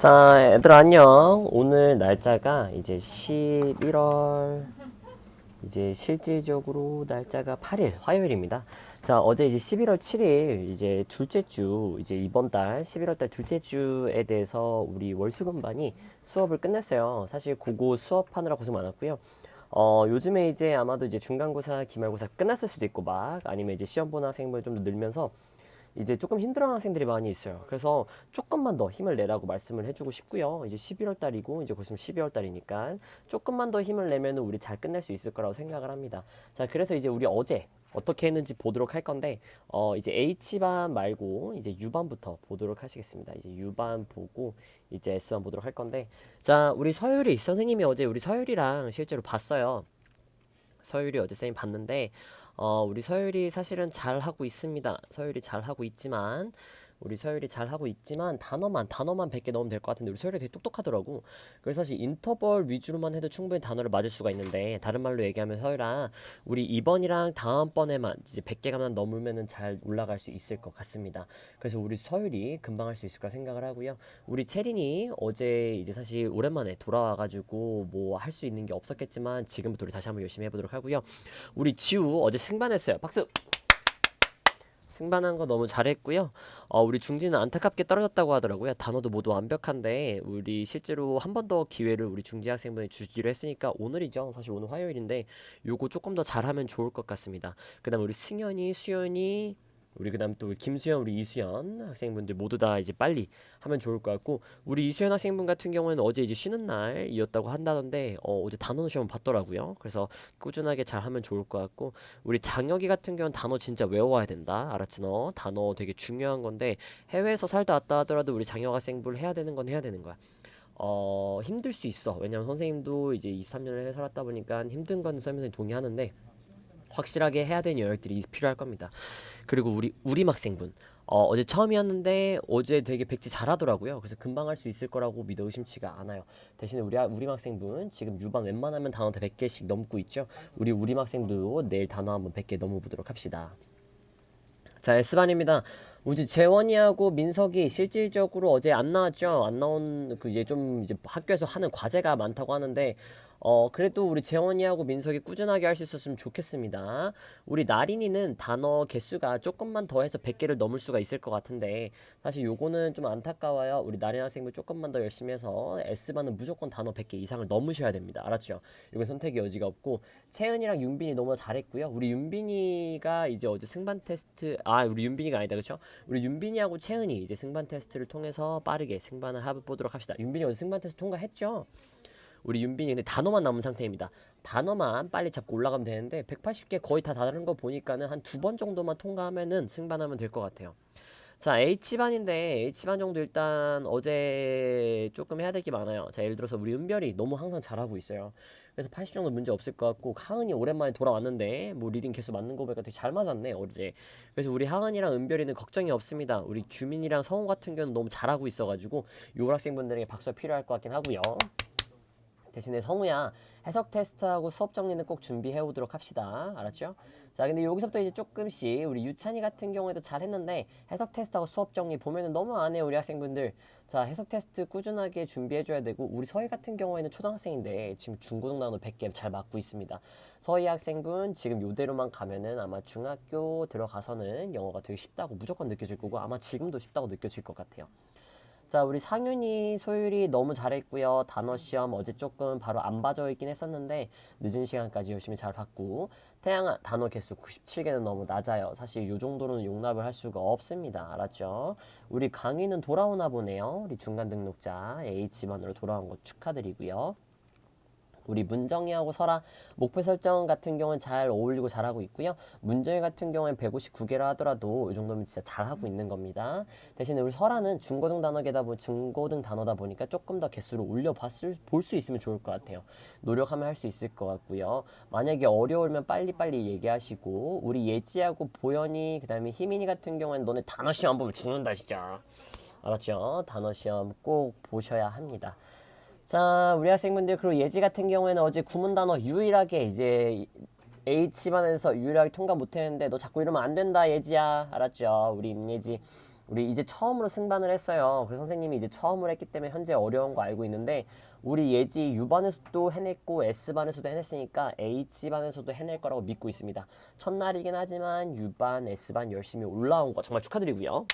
자, 얘들아 안녕. 오늘 날짜가 이제 11월 이제 실질적으로 날짜가 8일 화요일입니다. 자, 어제 이제 11월 7일 이제 둘째 주 이제 이번 달 11월 달 둘째 주에 대해서 우리 월수금반이 수업을 끝냈어요. 사실 그거 수업하느라 고생 많았고요. 어, 요즘에 이제 아마도 이제 중간고사, 기말고사 끝났을 수도 있고 막 아니면 이제 시험 보는 학생분이 좀 더 늘면서 이제 조금 힘들어하는 학생들이 많이 있어요. 그래서 조금만 더 힘을 내라고 말씀을 해주고 싶고요. 이제 11월 달이고 이제 곧 있으면 12월 달이니까 조금만 더 힘을 내면 우리 잘 끝낼 수 있을 거라고 생각을 합니다. 자, 그래서 이제 우리 어제 어떻게 했는지 보도록 할 건데 어 이제 H반 말고 이제 U반부터 보도록 하시겠습니다. 이제 U반 보고 이제 S반 보도록 할 건데 자, 우리 서율이 선생님이 어제 우리 서율이랑 실제로 봤어요. 서율이 어제 쌤이 봤는데 어, 우리 서율이 사실은 잘 하고 있습니다. 서율이 잘 하고 있지만 우리 서율이 잘 하고 있지만 단어만 단어만 100개 넣으면 될 것 같은데 우리 서율이 되게 똑똑하더라고. 그래서 사실 인터벌 위주로만 해도 충분히 단어를 맞을 수가 있는데 다른 말로 얘기하면 서율아 우리 이번이랑 다음번에만 이제 100개가만 넘으면은 잘 올라갈 수 있을 것 같습니다. 그래서 우리 서율이 금방 할 수 있을 거라 생각을 하고요. 우리 체린이 어제 이제 사실 오랜만에 돌아와 가지고 뭐 할 수 있는 게 없었겠지만 지금부터 우리 다시 한번 열심히 해 보도록 하고요. 우리 지우 어제 승반했어요. 박수. 승반한 거 너무 잘했고요. 어, 우리 중지는 안타깝게 떨어졌다고 하더라고요. 단어도 모두 완벽한데 우리 실제로 한 번 더 기회를 우리 중지 학생분이 주기로 했으니까 오늘이죠. 사실 오늘 화요일인데 요거 조금 더 잘하면 좋을 것 같습니다. 그다음 우리 승현이, 수현이 우리 그다음 또 김수현, 우리 이수연 학생분들 모두 다 이제 빨리 하면 좋을 것 같고 우리 이수연 학생분 같은 경우에는 어제 이제 쉬는 날이었다고 한다던데 어, 어제 단어 시험 봤더라고요. 그래서 꾸준하게 잘 하면 좋을 것 같고 우리 장혁이 같은 경우는 단어 진짜 외워야 된다. 알았지 너? 단어 되게 중요한 건데 해외에서 살다 왔다 하더라도 우리 장혁 학생분 해야 되는 건 해야 되는 거야. 어 힘들 수 있어. 왜냐면 선생님도 이제 23년을 해외 살았다 보니까 힘든 건 선생님이 동의하는데 확실하게 해야 되는 영역들이 필요할 겁니다. 그리고 우리 우리 학생분 어, 어제 처음이었는데 어제 되게 백지 잘하더라고요. 그래서 금방 할 수 있을 거라고 믿어 의심치가 않아요. 대신에 우리 아- 우리 학생분 지금 유반 웬만하면 단어 다 100개씩 넘고 있죠. 우리 우리 학생도 내일 단어 한번 100개 넘어보도록 합시다. 자, S반입니다. 우리 재원이하고 민석이 실질적으로 어제 안 나왔죠. 안 나온 그 이제 좀 이제 학교에서 하는 과제가 많다고 하는데 어 그래도 우리 재원이하고 민석이 꾸준하게 할 수 있었으면 좋겠습니다. 우리 나린이는 단어 개수가 조금만 더 해서 100개를 넘을 수가 있을 것 같은데 사실 요거는 좀 안타까워요. 우리 나린 학생분 조금만 더 열심히 해서 S반은 무조건 단어 100개 이상을 넘으셔야 됩니다. 알았죠? 이건 선택의 여지가 없고 채은이랑 윤빈이 너무 잘했고요. 우리 윤빈이가 이제 어제 승반 테스트 아 우리 윤빈이가 아니다 그렇죠? 우리 윤빈이하고 채은이 이제 승반 테스트를 통해서 빠르게 승반을 해보도록 합시다. 윤빈이 어제 승반 테스트 통과했죠? 우리 윤빈이 근데 단어만 남은 상태입니다. 단어만 빨리 잡고 올라가면 되는데 180개 거의 다 다른 거 보니까는 한 두 번 정도만 통과하면은 승반하면 될 것 같아요. 자, H반인데 H반 정도 일단 어제 조금 해야 될 게 많아요. 자, 예를 들어서 우리 은별이 너무 항상 잘하고 있어요. 그래서 80 정도 문제 없을 것 같고 하은이 오랜만에 돌아왔는데 뭐 리딩 개수 맞는 거 보니까 되게 잘 맞았네 어제. 그래서 우리 하은이랑 은별이는 걱정이 없습니다. 우리 규민이랑 성우 같은 경우는 너무 잘하고 있어가지고 요 학생분들에게 박수가 필요할 것 같긴 하고요. 대신에 성우야 해석 테스트하고 수업 정리는 꼭 준비해 오도록 합시다. 알았죠? 자, 근데 여기서부터 이제 조금씩 우리 유찬이 같은 경우에도 잘 했는데 해석 테스트하고 수업 정리 보면은 너무 안 해요, 우리 학생분들. 자, 해석 테스트 꾸준하게 준비해 줘야 되고 우리 서희 같은 경우에는 초등학생인데 지금 중고등 단어 100개 잘 맞고 있습니다. 서희 학생분 지금 요대로만 가면은 아마 중학교 들어가서는 영어가 되게 쉽다고 무조건 느껴질 거고 아마 지금도 쉽다고 느껴질 것 같아요. 자, 우리 상윤이, 소율이 너무 잘했고요. 단어 시험 어제 조금 바로 안 봐져 있긴 했었는데 늦은 시간까지 열심히 잘 봤고 태양아 단어 개수 97개는 너무 낮아요. 사실 요 정도로는 용납을 할 수가 없습니다. 알았죠? 우리 강희는 돌아오나 보네요. 우리 중간 등록자 H반으로 돌아온 거 축하드리고요. 우리 문정이하고 설아 목표 설정 같은 경우는 잘 어울리고 잘하고 있고요. 문정이 같은 경우는 159개라 하더라도 이 정도면 진짜 잘하고 있는 겁니다. 대신에 우리 설아는 중고등 단어계다 보 중고등 단어다 보니까 조금 더 개수를 올려봤을 볼 수 있으면 좋을 것 같아요. 노력하면 할 수 있을 것 같고요. 만약에 어려우면 빨리빨리 얘기하시고 우리 예지하고 보현이 그다음에 희민이 같은 경우에는 너네 단어 시험 안 보면 죽는다 진짜. 알았죠? 단어 시험 꼭 보셔야 합니다. 자, 우리 학생분들 그리고 예지 같은 경우에는 어제 구문 단어 유일하게 이제 H반에서 유일하게 통과 못했는데 너 자꾸 이러면 안 된다 예지야 알았죠? 우리 임예지 우리 이제 처음으로 승반을 했어요. 그래서 선생님이 이제 처음으로 했기 때문에 현재 어려운 거 알고 있는데 우리 예지 U반에서도 해냈고 S반에서도 해냈으니까 H반에서도 해낼 거라고 믿고 있습니다. 첫날이긴 하지만 U반, S반 열심히 올라온 거 정말 축하드리고요.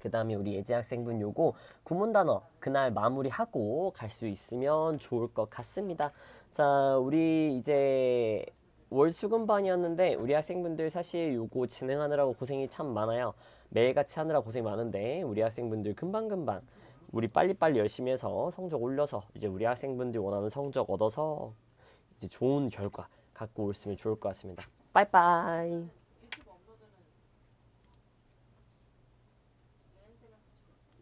그 다음에 우리 예지 학생분 요거 구문 단어 그날 마무리하고 갈 수 있으면 좋을 것 같습니다. 자, 우리 이제 월수금반이었는데 우리 학생분들 사실 요거 진행하느라고 고생이 참 많아요. 매일같이 하느라 고생이 많은데 우리 학생분들 금방금방 우리 빨리빨리 열심히 해서 성적 올려서 이제 우리 학생분들 원하는 성적 얻어서 이제 좋은 결과 갖고 올으면 좋을 것 같습니다. 빠이빠이.